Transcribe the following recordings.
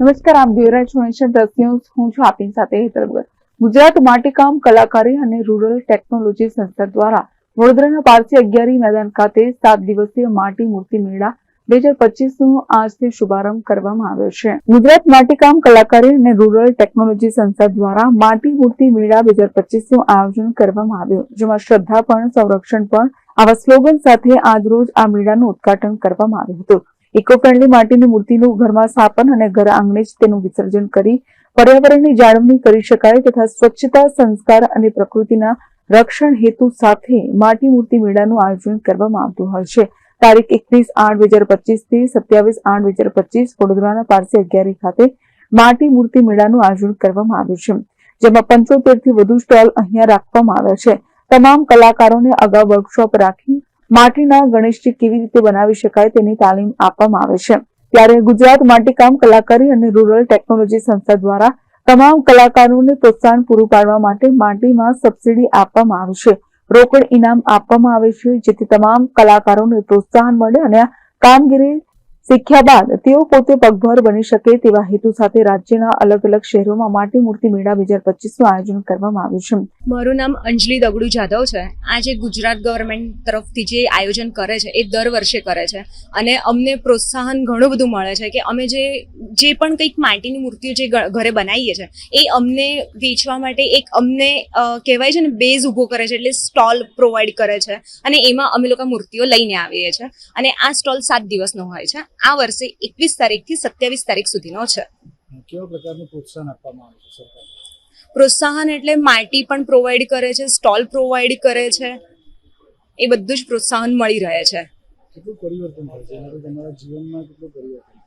નમસ્કાર, આપ જોઈ રહ્યા છો નેશન ન્યૂઝ. હું છું આપની સાથે હેતરગર ગુજરાત માટીકામ કલાકારી અને રૂરલ ટેકનોલોજી સંસ્થા દ્વારા વડોદરાના પારસી અગિયારી મેદાન ખાતે સાત દિવસીય માટી મૂર્તિ મેળા બે હજાર પચીસ નો આજથી શુભારંભ કરવામાં આવ્યો છે. ગુજરાત માટીકામ કલાકારી અને રૂરલ ટેકનોલોજી સંસ્થા દ્વારા માટી મૂર્તિ મેળા બે હજાર પચીસનું આયોજન કરવામાં આવ્યું, જેમાં શ્રદ્ધા પણ, સંરક્ષણ પણ આવા સ્લોગન સાથે આજરોજ આ મેળાનું ઉદઘાટન કરવામાં આવ્યું હતું. ઇકો ફ્રેન્ડલી માટીની મૂર્તિનું ઘરમાં સ્થાપન અને ઘર આંગણે જ તેનું વિસર્જન કરી પર્યાવરણની જાળવણી કરી શકાય તથા સ્વચ્છતા, સંસ્કાર અને પ્રકૃતિના રક્ષણ હેતુ સાથે માટી મૂર્તિ મેળાનું આયોજન કરવામાં આવતું હોય છે. તારીખ એકવીસ આઠ બે હજાર પચીસથી સત્યાવીસ આઠ બે હજાર પચીસ વડોદરાના પારસી અગિયારી ખાતે માટી મૂર્તિ મેળાનું આયોજન કરવામાં આવ્યું છે. જેમાં પંચોતેરથી વધુ સ્ટોલ અહીંયા રાખવામાં આવ્યા છે. તમામ કલાકારોને અગાઉ વર્કશોપ રાખી માટીના ગણેશજી કેવી રીતે બનાવી શકાય તેની તાલીમ આપવામાં આવે છે. ત્યારે ગુજરાત માટીકામ કલાકારી અને રૂરલ ટેકનોલોજી સંસ્થા દ્વારા તમામ કલાકારોને પ્રોત્સાહન પૂરું પાડવા માટે માટીમાં સબસિડી આપવામાં આવે છે. રોકડ ઇનામ આપવામાં આવે છે, જેથી તમામ કલાકારોને પ્રોત્સાહન મળે અને કામગીરી શીખ્યા બાદ તેઓ પોતે પગભર બની શકે તેવા હેતુ સાથે રાજ્યના અલગ અલગ શહેરોમાં માટી મૂર્તિ મેળા બે હજાર પચીસનું આયોજન કરવામાં આવ્યું છે. મારું નામ અંજલિ દગડુ જાધવ છે. આ જે ગુજરાત ગવર્મેન્ટ તરફથી જે આયોજન કરે છે, એ દર વર્ષે કરે છે. અને અમને પ્રોત્સાહન ઘણું બધું મળે છે કે અમે જે જે પણ કંઈક માટીની મૂર્તિઓ જે ઘરે બનાવીએ છીએ એ અમને વેચવા માટે એક અમને કહેવાય છે ને, બેઝ ઊભો કરે છે એટલે સ્ટોલ પ્રોવાઈડ કરે છે. અને એમાં અમે લોકો મૂર્તિઓ લઈને આવીએ છીએ અને આ સ્ટોલ સાત દિવસનો હોય છે. આ વર્ષે એકવીસ તારીખથી સત્યાવીસ તારીખ સુધીનો છે. કેવા પ્રકારનું પ્રોત્સાહન આપવામાં આવે છે સરકાર? પ્રોત્સાહન એટલે માટી પણ પ્રોવાઈડ કરે છે સ્ટોલ પ્રોવાઈડ કરે છે. એ બધું જ પ્રોત્સાહન મળી રહે છે. કેટલું પરિવર્તન થાય છે? તમારા જીવનમાં કેટલું પરિવર્તન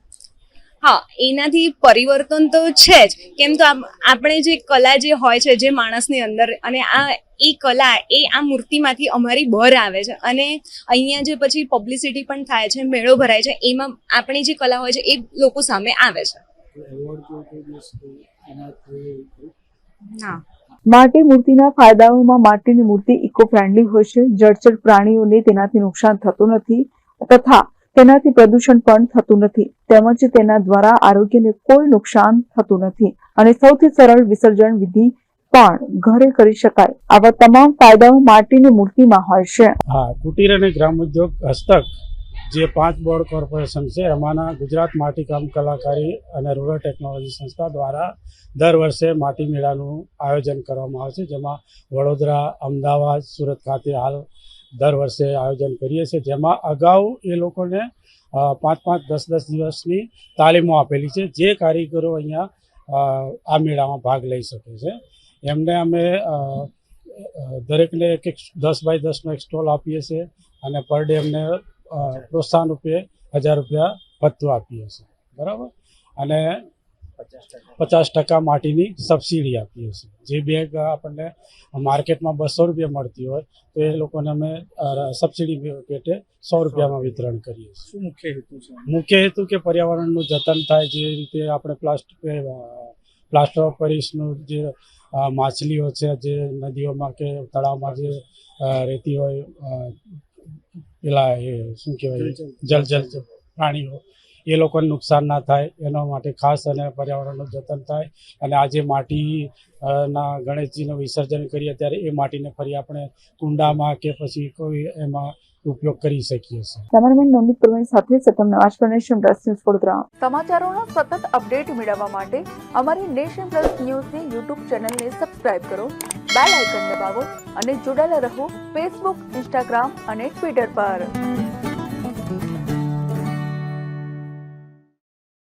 હા, એનાથી પરિવર્તન તો છે જ. કેમ તો આપણે જે કલા જે હોય છે, જે માણસની અંદર, અને આ, એ કલા, એ આ મૂર્તિમાંથી અમારી બહાર આવે છે. અને અહીંયા જે પછી પબ્લિસિટી પણ થાય છે, મેળો ભરાય છે, એમાં આપણી જે કલા હોય છે, એ લોકો સામે આવે છે? હા માટી મૂર્તિના ફાયદાઓમાં માટીની મૂર્તિ ઇકો ફ્રેન્ડલી હોય છે, જળચર પ્રાણીઓને તેનાથી નુકસાન થતું નથી, તથા તેનાથી પ્રદૂષણ પણ થતું નથી. તેમજ તેના દ્વારા આરોગ્યને કોઈ નુકસાન થતું નથી. અને સૌથી સરળ વિસર્જન વિધિ પણ ઘરે કરી શકાય. આવા તમામ ફાયદાઓ માટીની મૂર્તિમાં હોય છે. હા, કુટીર અને ગ્રામ ઉદ્યોગ હસ્તક, જે પાંચ બોર્ડ કોર્પોરેશન છે, એમાંના ગુજરાત માટીકામ કલાકારી અને રૂરલ ટેકનોલોજી સંસ્થા દ્વારા દર વર્ષે માટી મેળાનું આયોજન કરવામાં આવે છે. જેમાં વડોદરા, અમદાવાદ, સુરત ખાતે હાલ દર વર્ષે આયોજન કરીએ છીએ. જેમાં અગાઉ એ લોકોને પાંચ પાંચ દસ દસ દિવસની તાલીમો આપેલી છે. જે કારીગરો અહીંયા આ મેળામાં ભાગ લઈ શકે છે. એમને અમે દરેકને એક એક દસ બાય દસનો એક સ્ટોલ આપીએ છીએ અને પર ડે એમને પ્રોત્સાહન રૂપે હજાર રૂપિયા ભથ્થું આપીએ છીએ. બરાબર? અને પચાસ ટકા માટીની સબસિડી આપીએ છીએ. જે બેગ આપણને માર્કેટમાં બસો રૂપિયા મળતી હોય તો એ લોકોને અમે સબસિડી પેટે સો રૂપિયામાં વિતરણ કરીએ છીએ. શું મુખ્ય હેતુ છે? મુખ્ય હેતુ કે પર્યાવરણનું જતન થાય જે રીતે આપણે પ્લાસ્ટિક પ્લાસ્ટર ઓફ પેરિસનું જે માછલીઓ છે જે નદીઓમાં કે તળાવમાં જે રહેતી હોય પેલા એ શું કહેવાય? જલ જલ પ્રાણીઓ એ લોકોને નુકસાન ના થાય એના માટે ખાસ અને પર્યાવરણનું જતન થાય. અને આજે માટી ના ગણેશજીનું વિસર્જન કરીએ ત્યારે એ માટીને ફરી આપણે કુંડામાં કે પછી કોઈ એમાં ઉપયોગ કરી શકીએ છીએ. કેમેરામેન નવનીત પ્રવીણ સાથે સતમ નવાજ પર નેશન પ્લસ ન્યૂઝ વડોદરા. સમાચારોના સતત અપડેટ મેળવવા માટે અમારી નેશન પ્લસ ન્યૂઝની યુટ્યુબ ચેનલને સબસ્ક્રાઇબ કરો બેલ આઇકન દબાવો અને જોડાયેલા રહો ફેસબુક ઇન્સ્ટાગ્રામ અને ટ્વિટર પર.